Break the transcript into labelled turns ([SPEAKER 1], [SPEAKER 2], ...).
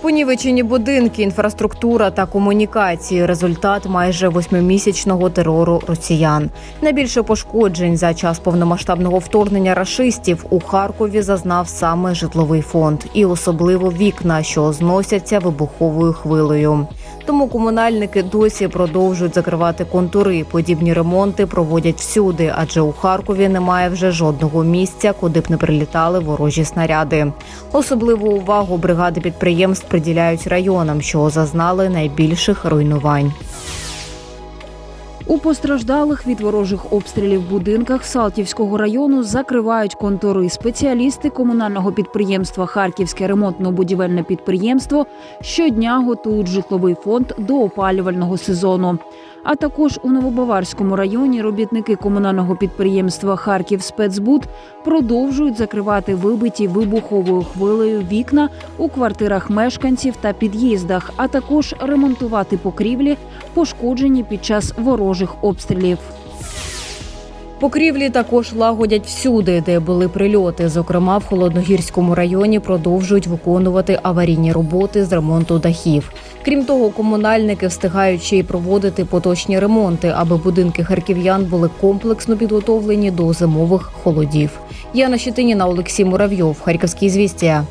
[SPEAKER 1] Понівечені будинки, інфраструктура та комунікації результат майже восьмимісячного терору росіян. Найбільше пошкоджень за час повномасштабного вторгнення рашистів у Харкові зазнав саме житловий фонд, і особливо вікна, що зносяться вибуховою хвилею. Тому комунальники досі продовжують закривати контури. Подібні ремонти проводять всюди, адже у Харкові немає вже жодного місця, куди б не прилітали ворожі снаряди. Особливу увагу бригади підприємств приділяють районам, що зазнали найбільших руйнувань.
[SPEAKER 2] У постраждалих від ворожих обстрілів будинках Салтівського району закривають контори. Спеціалісти комунального підприємства Харківське ремонтно-будівельне підприємство щодня готують житловий фонд до опалювального сезону. А також у Новобаварському районі робітники комунального підприємства Харків Спецбуд продовжують закривати вибиті вибуховою хвилею вікна у квартирах мешканців та під'їздах, а також ремонтувати покрівлі, пошкоджені під час ворожих обстрілів.
[SPEAKER 1] Покрівлі також лагодять всюди, де були прильоти. Зокрема, в холодногірському районі продовжують виконувати аварійні роботи з ремонту дахів. Крім того, комунальники встигають ще й проводити поточні ремонти, аби будинки харків'ян були комплексно підготовлені до зимових холодів. Яна Щетиніна, Олексій Муравйов, Харківські звістя.